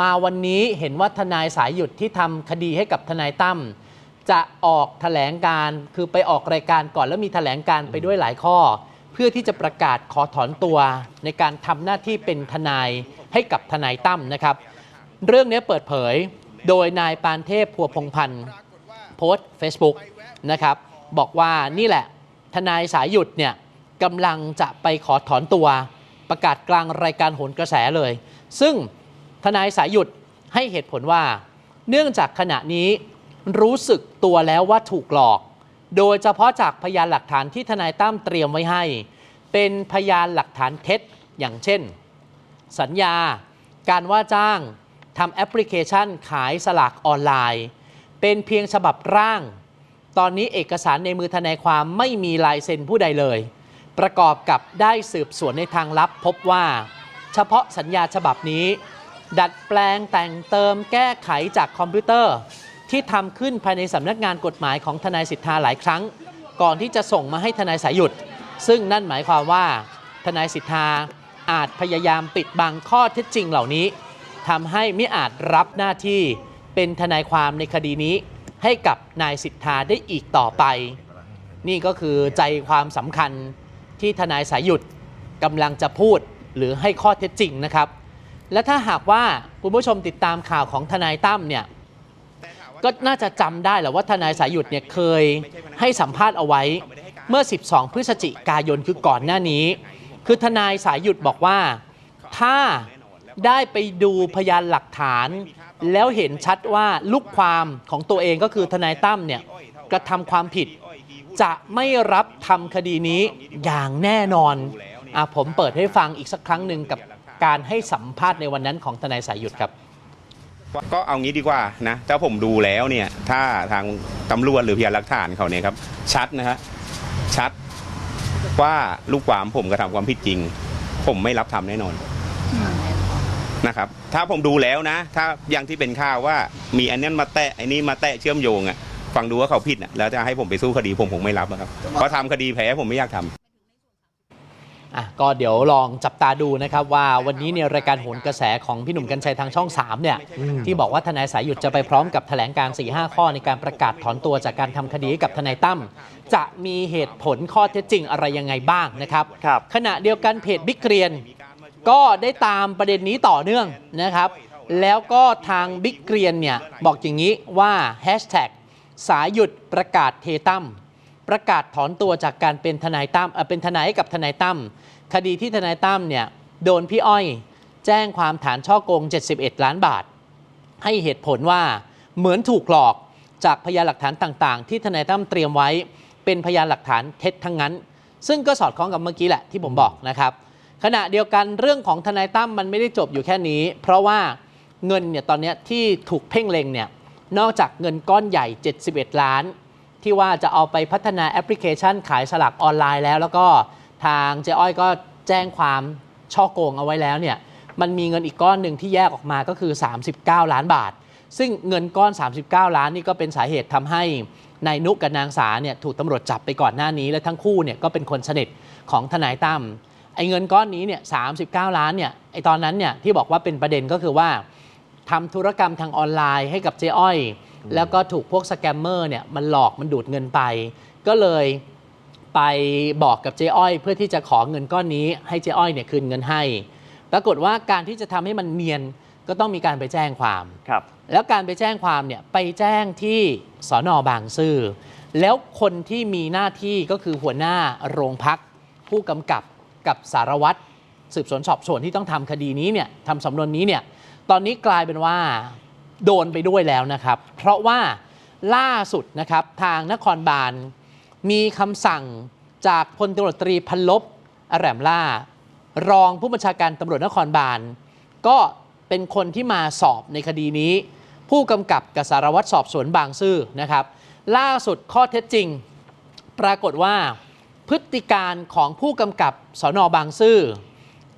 มาวันนี้เห็นว่าทนายสายหยุดที่ทำคดีให้กับทนายตั้มจะออกแถลงการณ์คือไปออกรายการก่อนแล้วมีแถลงการณ์ไปด้วยหลายข้อ เพื่อที่จะประกาศขอถอนตัว ในการทำหน้าที่เป็นทนายให้กับทนายตั้มนะครับ เรื่องนี้เปิดเผยโดยนายปานเทพพัวพงพันธ์โพสต์ Facebook นะครับบอกว่านี่แหละ ทนายสายหยุดเนี่ยกำลังจะไปขอถอนตัว ประกาศกลางรายการโหนกระแสเลย ซึ่ง ทนายสายหยุดให้เหตุผลว่า เนื่องจากขณะนี้รู้สึกตัวแล้วว่าถูกหลอก โดยเฉพาะจากพยานหลักฐานที่ทนายตั้มเตรียมไว้ให้ เป็นพยานหลักฐานเท็จอย่างเช่น สัญญา การว่าจ้างทำแอปพลิเคชันขายสลากออนไลน์ เป็นเพียงฉบับร่าง ตอนนี้เอกสารในมือทนายความไม่มีลายเซ็นผู้ใดเลย ประกอบกับได้สืบสวนในทางลับพบว่า เฉพาะสัญญาฉบับนี้ ดัดแปลงแต่งเติมแก้ไขจากคอมพิวเตอร์ ที่ทำขึ้นภายในสำนักงานกฎหมายของทนายสิทธาหลายครั้ง ก่อนที่จะส่งมาให้ทนายสายหยุด ซึ่งนั่นหมายความว่า ทนายสิทธาอาจพยายามปิดบังข้อเท็จจริงเหล่านี้ทำให้ไม่อาจรับหน้าที่เป็นทนายความในคดีนี้ ให้กับนายสิทธาได้อีกต่อไป นี่ก็คือใจความสำคัญที่ทนายสายหยุดกำลังจะพูดหรือให้ข้อเท็จจริงนะครับ และถ้าหากว่าคุณผู้ชมติดตามข่าวของทนายตั้มเนี่ยก็น่าจะจำได้แหละว่าทนายสายหยุดเนี่ยเคยให้สัมภาษณ์เอาไว้เมื่อ 12 พฤศจิกายนคือก่อนหน้านี้ คือทนายสายหยุดบอกว่า ถ้าได้ไปดูพยานหลักฐาน แล้วเห็นชัดว่าลูกความของตัวเองก็คือทนายตั้มเนี่ยกระทำความผิด จะไม่รับทำคดีนี้อย่างแน่นอนอะผมเปิดให้ฟังอีกสักครั้งหนึ่งกับ การให้สัมภาษณ์ในวันนั้นของทนายสายหยุดครับ ก็เอางี้ดีกว่านะถ้าผมดูแล้วเนี่ยถ้าทางตำรวจหรือพยานหลักฐานเขาเนี่ยครับชัดนะฮะชัดว่าลูกความผมกระทำความผิดจริง ผมไม่รับทำแน่นอนนะครับ ถ้าผมดูแล้วนะ ถ้าอย่างที่เป็นข่าวว่ามีอันนั้นมาแตะไอ้นี้มาแตะเชื่อมโยงอะฟังดูว่าเขาผิดอะแล้วจะให้ผมไปสู้คดีผมคงไม่รับอะครับเพราะทำคดีแพ้ผมไม่อยากทำ อะก็เดี๋ยวลองจับตาดูนะครับว่าวันนี้เนี่ยรายการโหนกระแสของพี่หนุ่มกัญชัยทางช่อง3เนี่ยที่บอกว่าทนายสายหยุดจะไปพร้อมกับแถลงการ 4-5 ข้อในการประกาศถอนตัวจากการทำคดีให้กับทนายตั้มจะมีเหตุผลข้อเท็จจริงอะไรยังไงบ้างนะครับครับขณะเดียวกันเพจบิ๊กเกรียน ก็ได้ตามประเด็นนี้ต่อเนื่องนะครับ แล้วก็ทางบิ๊กเกรียนเนี่ยบอกอย่างนี้ว่าแฮชแท็กสายหยุดประกาศเทตั้ม ประกาศถอนตัวจากการเป็นทนายตั้มเป็นทนายให้กับทนายตั้มคดีที่ทนายตั้มเนี่ยโดนพี่อ้อย แจ้งความฐานช่อโกง 71 ล้านบาท ให้เหตุผลว่าเหมือนถูกหลอกจากพยานหลักฐานต่างๆ ที่ทนายตั้มเตรียมไว้เป็นพยานหลักฐานเท็จทั้งนั้น ซึ่งก็สอดคล้องกับเมื่อกี้แหละที่ผมบอกนะครับ ขณะเดียวกันเรื่องของทนายตั้มมันไม่ได้จบอยู่แค่นี้ เพราะว่าเงินเนี่ยตอนนี้ที่ถูกเพ่งเล็งเนี่ยนอกจากเงินก้อนใหญ่ 71 ล้าน ที่ว่าจะเอาไปพัฒนาแอปพลิเคชันขายสลากออนไลน์แล้ว แล้วก็ทางเจ๊อ้อยก็แจ้งความช่อโกงเอาไว้แล้วเนี่ยมันมีเงินอีกก้อนหนึ่งที่แยกออกมาก็คือ 39 ล้านบาท ซึ่งเงินก้อน 39 ล้านนี่ก็เป็นสาเหตุทำให้นายนุกกับนางสาเนี่ยถูกตำรวจจับไปก่อนหน้านี้ และทั้งคู่เนี่ยก็เป็นคนสนิทของทนายตั้มไอ้เงินก้อนนี้เนี่ย39ล้านเนี่ยไอ้ตอนนั้นเนี่ยที่บอกว่าเป็นประเด็นก็คือว่าทำธุรกรรมทางออนไลน์ให้กับเจ๊อ้อย แล้วก็ถูกพวกสแกมเมอร์เนี่ยมันหลอกมันดูดเงินไป ก็เลยไปบอกกับเจ๊อ้อย เพื่อที่จะขอเงินก้อนนี้ให้เจ๊อ้อยเนี่ยคืนเงินให้ ปรากฏว่าการที่จะทำให้มันเนียนก็ต้องมีการไปแจ้งความครับ แล้วการไปแจ้งความเนี่ยไปแจ้งที่สอนอบางซื่อแล้วคนที่มีหน้าที่ก็คือหัวหน้าโรงพัก ผู้กำกับกับสารวัตรสืบสวนสอบสวนที่ต้องทำคดีนี้เนี่ยทำสำนวนนี้เนี่ยตอนนี้กลายเป็นว่า โดนไปด้วยแล้วนะครับ เพราะว่าล่าสุดนะครับทางนครบาลมีคำสั่งจากพลตำรวจตรีพันลบอแรมล่า รองผู้บัญชาการตำรวจนครบาล ก็เป็นคนที่มาสอบในคดีนี้ ผู้กำกับกับสารวัตรสอบสวนบางซื่อนะครับ ล่าสุดข้อเท็จจริง ปรากฏว่าพฤติการของผู้กำกับสอนอบางซื่อ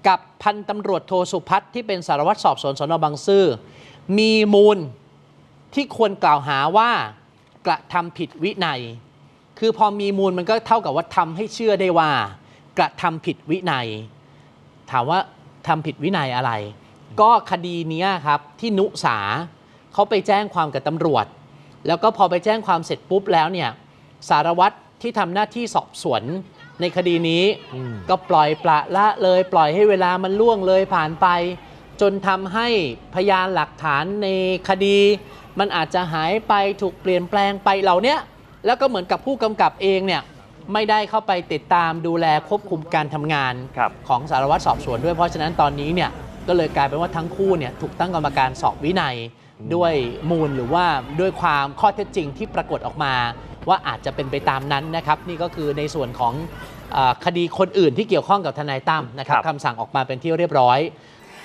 กับพันตำรวจโทสุพัฒน์ที่เป็นสารวัตรสอบสวนสอนอบางซื่อ มีมูลที่ควรกล่าวหาว่ากระทำผิดวินัย คือพอมีมูลมันก็เท่ากับว่าทำให้เชื่อได้ว่า กระทำผิดวินัย ถามว่าทำผิดวินัยอะไร ก็คดีเนี้ยครับที่นุสาเขาไปแจ้งความกับตำรวจ แล้วก็พอไปแจ้งความเสร็จปุ๊บแล้วเนี่ยสารวัตรที่ทำหน้าที่สอบสวนในคดีนี้อืมก็ปล่อยปละละเลย ปล่อยให้เวลามันล่วงเลยผ่านไป จนทำให้พยานหลักฐานในคดี มันอาจจะหายไปถูกเปลี่ยนแปลงไปเหล่าเนี้ยแล้วก็เหมือนกับผู้กำกับเองเนี่ยไม่ได้เข้าไปติดตามดูแลควบคุมการทำงานครับของสารวัตรสอบสวนด้วยเพราะฉะนั้นตอนนี้เนี่ยก็เลยกลายเป็นว่าทั้งคู่เนี่ยถูกตั้งกรรมการสอบวินัยด้วยมูลหรือว่าด้วยความข้อเท็จจริงที่ปรากฏออกมา ว่าอาจจะเป็นไปตามนั้นนะครับ นี่ก็คือในส่วนของเออคดีคนอื่นที่เกี่ยวข้องกับทนายตั้มนะครับครับคำสั่งออกมาเป็นที่เรียบร้อย